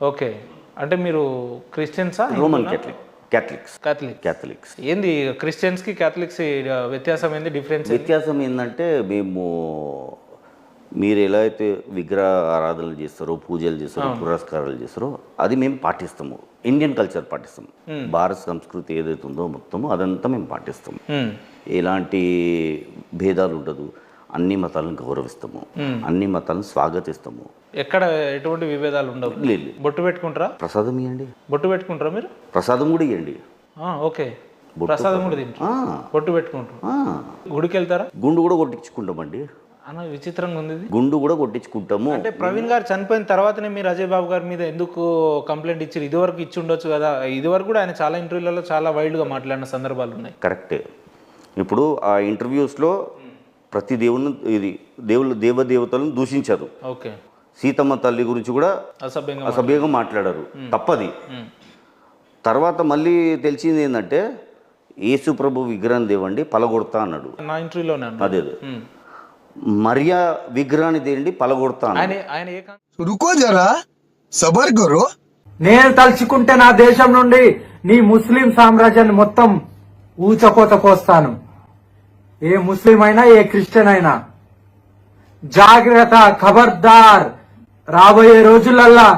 Okay. అంటే మీరు క్రిస్టియన్సా? Roman Catholic Catholics. Catholic Catholics. ఏంది క్రిస్టియన్స్కి క్యాథలిక్స్ వ్యత్యాసం ఏంది డిఫరెన్స్ వ్యత్యాసం ఏంటంటే మేము మీరు ఎలా అయితే విగ్రహ ఆరాధనలు చేస్తారో పూజలు చేస్తారో పురస్కారాలు చేస్తారో అది మేము పాటిస్తాము. ఇండియన్ కల్చర్ పాటిస్తాము భారత సంస్కృతి ఏదైతే ఉందో మొత్తము అదంతా మేము పాటిస్తాము ఎలాంటి భేదాలు ఉండదు. అన్ని మతాలను గౌరవిస్తాము. అన్ని మతాలను స్వాగతిస్తాము. ఎక్కడ ఎటువంటి విభేదాలు ఉండవు. లేదు బొట్టు పెట్టుకుంటారా? ప్రసాదం ఇవ్వండి బొట్టు పెట్టుకుంటారా మీరు? ప్రసాదం కూడా ఇవ్వండి ఓకే. ప్రసాదం కూడా తింటారు. బొట్టు పెట్టుకుంటారు. గుడికి వెళ్తారా గుండు కూడా కొట్టించుకుంటామండి. అన్న విచిత్రంగా ఉంది గుండు కూడా కొట్టించుకుంటాము. అంటే ప్రవీణ్ గారు చనిపోయిన తర్వాతనే మీరు అజయ్ బాబు గారి మీద ఎందుకు కంప్లైంట్ ఇచ్చారు? ఇదివరకు ఇచ్చి ఉండొచ్చు కదా. ఇదివరకు కూడా ఆయన చాలా ఇంటర్వ్యూలలో చాలా వైల్డ్గా మాట్లాడిన సందర్భాలు ఉన్నాయి. కరెక్టే. ఇప్పుడు ఆ ఇంటర్వ్యూస్లో ప్రతి దేవుని ఇది దేవుళ్ళు దేవదేవతలను దూషించారు సీతమ్మ తల్లి గురించి కూడా అసభ్యంగా మాట్లాడారు. తప్పది. తర్వాత మళ్ళీ తెలిసింది ఏంటంటే యేసు ప్రభు విగ్రహం దేవండి పలగొడతా అన్నాడు. అదే మరియా విగ్రహాన్ని దేవండి పలగొడతా రుకో సబర్ నేను తలుచుకుంటే నా దేశం నుండి నీ ముస్లిం సామ్రాజ్యాన్ని మొత్తం ఊచకోత కోస్తాను. ఏ ముస్లిం అయినా ఏ క్రిస్టియన్ అయినా జాగ్రత్త ఖబర్దార్. రాబోయే రోజులల్లా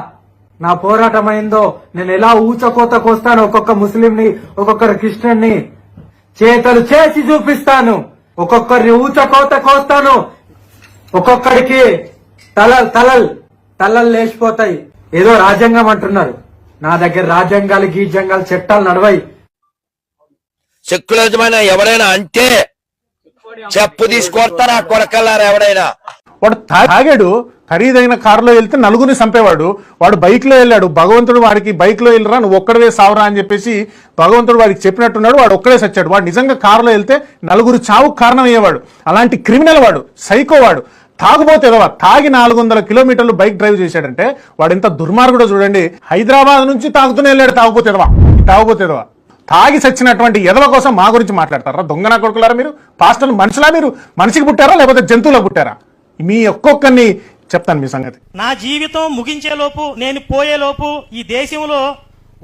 నా పోరాటం అయిందో నేను ఎలా ఊచకోత కోస్తాను ఒక్కొక్క ముస్లింని ఒక్కొక్కరు క్రిస్టియన్ని చేతలు చేసి చూపిస్తాను. ఒక్కొక్కరిని ఊచకోత కోస్తాను ఒక్కొక్కడికి తలల్ తలల్ తలలు లేచిపోతాయి. ఏదో రాజ్యాంగం అంటున్నారు. నా దగ్గర రాజ్యాంగాలు గీజ్యాంగాలు చట్టాలు నడవాయి సెక్యులరిజమైన ఎవరైనా అంటే చెప్పు తీసుకొస్తారా కొడకల్లారా ఎవడైనా? వాడు తా- తాగాడు. ఖరీదైన కారులో వెళ్తే నలుగురిని చంపేవాడు. వాడు బైక్లో వెళ్ళాడు. భగవంతుడు వాడికి బైక్లో వెళ్ళరా నువ్వు ఒక్కడవే సావరా అని చెప్పేసి భగవంతుడు వాడికి చెప్పినట్టున్నాడు. వాడు ఒక్కడే సచ్చాడు వాడు నిజంగా కారులో వెళ్తే నలుగురు చావుకు కారణం అయ్యేవాడు అలాంటి క్రిమినల్ వాడు. సైకో వాడు. తాగుబోతే తాగి నాలుగు వందల కిలోమీటర్లు బైక్ డ్రైవ్ చేశాడంటే వాడు ఎంత దుర్మార్గుడో చూడండి. హైదరాబాద్ నుంచి తాగుతూనే వెళ్ళాడు తాగుపోతే ఎదవా. తాగుపోతే తాగి చచ్చినటువంటి ఎదవ కోసం మా గురించి మాట్లాడతారా? దొంగన కొడుకులారా మీరు? పాస్టర్లు మనుషులా మీరు? మనిషికి పుట్టారా? లేకపోతే జంతువులకు పుట్టారా? మీ ఒక్కొక్కరిని చెప్తాను మీ సంగతి. నా జీవితం ముగించేలోపు నేను పోయేలోపు ఈ దేశంలో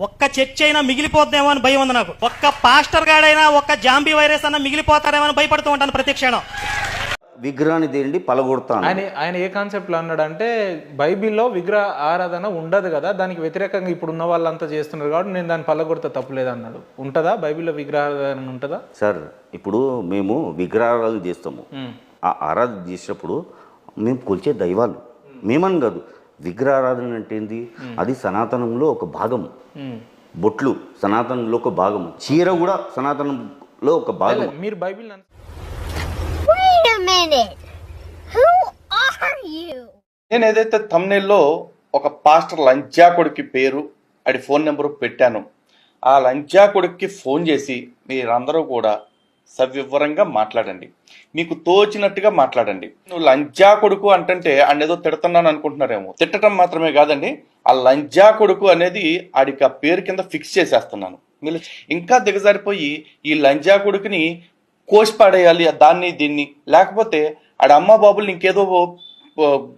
ఒక్క చర్చ్ అయినా మిగిలిపోద్దేమో అని భయం ఉంది నాకు. ఒక్క పాస్టర్ గాడైనా ఒక్క జాంబీ వైరస్ అన్న మిగిలిపోతారేమో అని భయపడుతూ ఉంటాను ప్రతి క్షణం. విగ్రహాన్ని తేండి పలగొడతా అన్నాడు. ఆయన ఆయన ఏ కాన్సెప్ట్లో అన్నాడంటే బైబిల్లో విగ్రహ ఆరాధన ఉండదు కదా దానికి వ్యతిరేకంగా ఇప్పుడు ఉన్న వాళ్ళంతా చేస్తున్నారు కాబట్టి నేను దాన్ని పల్లగొడితే తప్పులేదు అన్నాడు ఉంటుందా బైబిల్లో విగ్రహ ఆరాధన ఉంటుందా? సార్ ఇప్పుడు మేము విగ్రహాలు చేస్తాము. ఆ ఆరాధన చేసినప్పుడు మేము కొలిచే దైవాలు. మేమని కాదు విగ్రహారాధన అంటే ఏంది? అది సనాతనంలో ఒక భాగం. బొట్లు సనాతనంలో ఒక భాగం. చీర కూడా సనాతనంలో ఒక భాగం. మీరు Bible minute. Who are you? నేను ఏదైతే తమ్నేల్లో ఒక పాస్టర్ లంచాకుడికి పేరు అడి ఫోన్ నెంబరు పెట్టాను ఆ లంచాకుడికి ఫోన్ చేసి మీరందరూ కూడా సవివరంగా మాట్లాడండి మీకు తోచినట్టుగా మాట్లాడండి నువ్వు లంచా కొడుకు అంటంటే ఆయన ఏదో తిడుతున్నాను అనుకుంటున్నారేమో తిట్టడం మాత్రమే కాదండి ఆ లంచా కొడుకు అనేది ఆడికి ఆ పేరు కింద ఫిక్స్ చేసేస్తున్నాను మీరు ఇంకా దిగజారిపోయి ఈ లంజా కొడుకుని కోసి పడేయాలి దాన్ని దీన్ని. లేకపోతే ఆడ అమ్మ బాబులు ఇంకేదో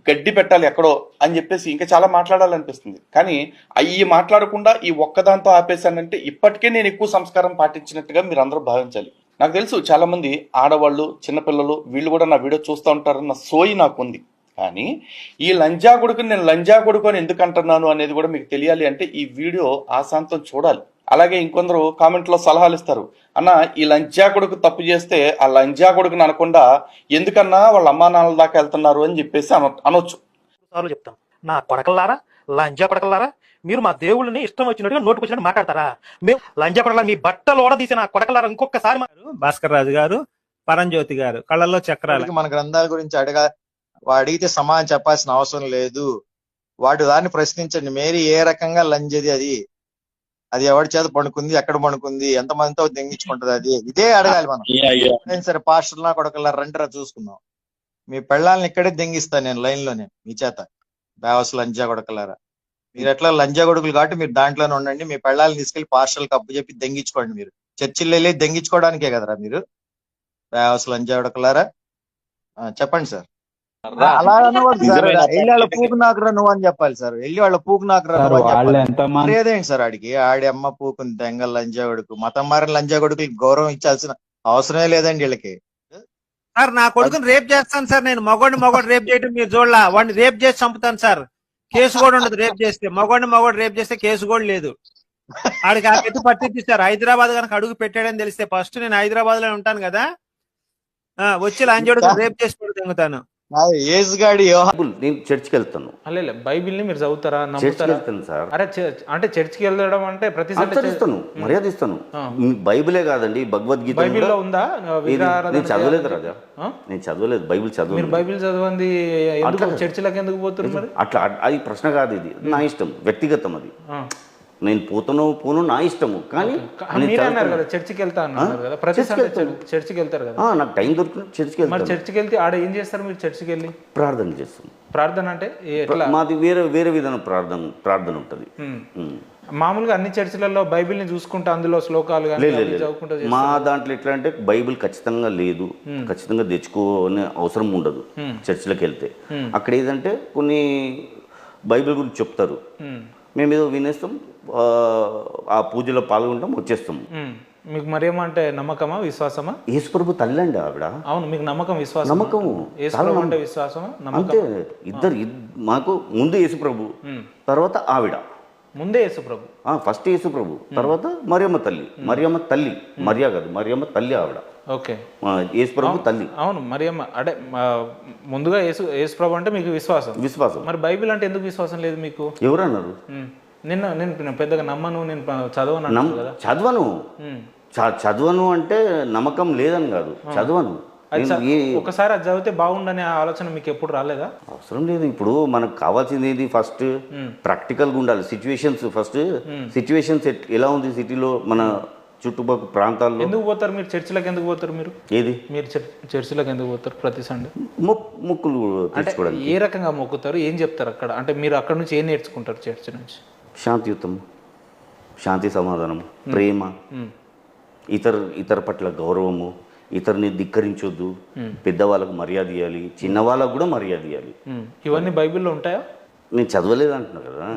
గడ్డి పెట్టాలి ఎక్కడో అని చెప్పేసి ఇంకా చాలా మాట్లాడాలనిపిస్తుంది. కానీ అవి మాట్లాడకుండా ఈ ఒక్కదాంతో ఆపేశానంటే ఇప్పటికే నేను ఎక్కువ సంస్కారం పాటించినట్టుగా మీరు అందరూ భావించాలి. నాకు తెలుసు చాలామంది ఆడవాళ్ళు చిన్నపిల్లలు వీళ్ళు కూడా నా వీడియో చూస్తూ ఉంటారన్న సోయి నాకు ఉంది కానీ ఈ లంజా కొడుకు నేను లంజా కొడుకు అని ఎందుకు అంటున్నాను అనేది కూడా మీకు తెలియాలి అంటే ఈ వీడియో ఆశాంతం చూడాలి. అలాగే ఇంకొందరు కామెంట్లో సలహాలు ఇస్తారు. అన్న ఈ లంజా కొడుకు తప్పు చేస్తే ఆ లంజా కొడుకుని అనకుండా ఎందుకన్నా వాళ్ళ అమ్మా నాన్నల దాకా వెళ్తున్నారు అని చెప్పేసి అన అనొచ్చు. సార్లు చెప్తాం. నా కొడకల్లారా? లంజా కొడకల్లారా? మీరు మా దేవుళ్ళని ఇష్టం వచ్చినట్టుగా నోటుకు వచ్చినట్టు మాట్లాడతారా? మేము లంజా కొడకల మీ బట్టలు ఓడ తీసిన కొడకల్లారా? ఇంకొకసారి భాస్కర్ రాజు గారు పరంజ్యోతి గారు కళ్ళల్లో చక్రాలు. మన గ్రంథాల గురించి అడగా వాడు అడిగితే సమాధానం చెప్పాల్సిన అవసరం లేదు. వాడు దాన్ని ప్రశ్నించండి. మేరీ ఏ రకంగా లంజది అది? అది ఎవరి చేత పడుకుంది? ఎక్కడ పడుకుంది? ఎంత మందితో దెంగించుకుంటది అది? ఇదే అడగాలి మనం. నేను సరే పాస్టర్ నా కొడకల్లా రండిరా చూసుకుందాం. మీ పెళ్ళాలని ఇక్కడే దెంగిస్తాను నేను లైన్లోనే మీ చేత. బేవస్ లంజా కొడకలారా. మీరు ఎట్లా లంజా కొడుకులు కాబట్టి మీరు దాంట్లోనే ఉండండి. మీ పెళ్ళాలని తీసుకెళ్ళి పాస్టర్లకు అప్పు చెప్పి దెంగించుకోండి మీరు. చర్చిల్లో వెళ్ళి దెంగించుకోవడానికే కదరా మీరు? బేవస్ లంజా కొడకలారా? చెప్పండి సార్. అలా అనకూడదు సార్ నిజమైన వెళ్ళి వాళ్ళ పూకు నాకురా నువ్వు అని చెప్పాలి సార్. వెళ్ళి వాళ్ళ పూకు నాకురా లేదేంటి సార్ ఆడికి? ఆడి అమ్మ పూకుంది దెంగ లంజా కొడుకు మతం మారిన లంజా కొడుకులకి గౌరవం ఇచ్చాల్సిన అవసరమే లేదండి వీళ్ళకి. సార్ నా కొడుకుని రేప్ చేస్తాను సార్ నేను. మగోడిని మగోడు రేప్ చేయడం మీరు చూడలా. వాడిని రేప్ చేసి చంపుతాను సార్. కేసు కూడా ఉండదు రేప్ చేస్తే. మగోడిని మగోడు రేప్ చేస్తే కేసు కూడా లేదు. ఆడికి ఆ ఎత్తు పట్టించి సార్. హైదరాబాద్ కనుక అడుగు పెట్టాడని తెలిస్తే ఫస్ట్ నేను హైదరాబాద్లో ఉంటాను కదా. ఆ, వచ్చి లంజోడు రేప్ చేసి కూడా తింగుతాను ఏజ్ గాడి వ్యవహారం బైబుల్ నేను చర్చికి వెళ్తాను. అల్లే బైబిల్ని మీరు చదువుతారా? చర్చికి వెళ్తాను సార్. అరే చర్చ్- అంటే చర్చికి వెళ్ళడం అంటే ప్రతి మర్యాద ఇస్తాను బైబిలే కాదండి భగవద్గీత బైబిల్లో ఉందా? నేను చదవలేదు? రాజా? నేను చదవలేదు బైబిల్ మీరు చదవలేదు బైబిల్ అట్లా- చర్చిలకు ఎందుకు పోతున్నారు మరి? అట్లా అది ప్రశ్న కాదు ఇది. నా ఇష్టం వ్యక్తిగతం అది. నేను పోతానో పోను నా ఇష్టము. కానీ చర్చికి చర్చికి వెళ్తారు కదా. నాకు టైం దొరికిన చర్చికి వెళ్తాను. చర్చికి వెళ్తే ఆడ ఏం చేస్తారు మీరు చర్చికి వెళ్ళి? ప్రార్థన చేస్తాను. ప్రార్థన అంటే మాది వేరే వేరే విధానం ప్రార్థన ప్రార్థన ఉంటుంది. మామూలుగా అన్ని చర్చిలలో బైబిల్ని చూసుకుంటూ అందులో శ్లోకాలు. మా దాంట్లో ఎట్లా అంటే బైబిల్ ఖచ్చితంగా లేదు. ఖచ్చితంగా తెచ్చుకోనే అవసరం ఉండదు చర్చిలకు వెళ్తే. అక్కడ ఏదంటే కొన్ని బైబిల్ గురించి చెప్తారు. మేము ఏదో వినేస్తాం. ఆ, పూజలో పాల్గొంటాం వచ్చేస్తాం. ఉమ్. మీకు మరేమంటే నమ్మకమా విశ్వాసమా? యేసుప్రభు తల్లి అండి ఆవిడ. అవును మీకు నమ్మకం విశ్వాసం నమ్మకము. అంటే. విశ్వాసమా? అంతే నమ్మకం ఇద్దరు ఇద్- మాకు ముందు యేసుప్రభు తర్వాత ఆవిడ. ముందే యేసు ప్రభు ఆ, ఫస్ట్ యేసుప్రభు తర్వాత మరియమ్మ తల్లి. మరియమ్మ తల్లి మరియా కాదు మరియమ్మ తల్లి ఆవిడ. ఓకే. యేసుప్రభు తల్లి. అవును మరియమ్మ అంటే ముందుగా యేసు యేసు ప్రభు అంటే మీకు విశ్వాసం. విశ్వాసం. మరి బైబిల్ అంటే ఎందుకు విశ్వాసం లేదు మీకు? ఎవరన్నారు. నిన్న నేను పెద్దగా నమ్మను నేను చదవను చదవను. చదవను అంటే నమ్మకం లేదని కాదు. చదవను. ఒకసారి అది చదివితే బాగుండనే ఆలోచన మీకు ఎప్పుడు రాలేదా? అవసరం లేదు. ఇప్పుడు మనకు కావాల్సింది ఏంది? ఫస్ట్ ప్రాక్టికల్గా ఉండాలి. సిచ్యువేషన్స్ ఫస్ట్ సిచ్యువేషన్స్ ఎలా ఉంది సిటీలో? మన చుట్టుపక్కల ప్రాంతాల్లో? ఎందుకు పోతారు మీరు? చర్చిలకు ఎందుకు పోతారు మీరు? ఏది? మీరు చర్చ్- చర్చిలకు ఎందుకు పోతారు ప్రతి సండే? మొక్ మొక్కులు అంటే ఏ రకంగా మొక్కుతారు? ఏం చెప్తారు అక్కడ? అంటే మీరు అక్కడ నుంచి ఏం నేర్చుకుంటారు చర్చ్ నుంచి? శాంతియుతం శాంతి సమాధానం ప్రేమ ఇతర ఇతర పట్ల గౌరవము ఇతరుని ధిక్కరించొద్దు పెద్దవాళ్ళకు మర్యాద ఇవ్వాలి చిన్నవాళ్ళకు కూడా మర్యాద ఇవ్వాలి. ఇవన్నీ బైబిల్లో ఉంటాయా? నేను చదవలేదు అంటున్నా కదా.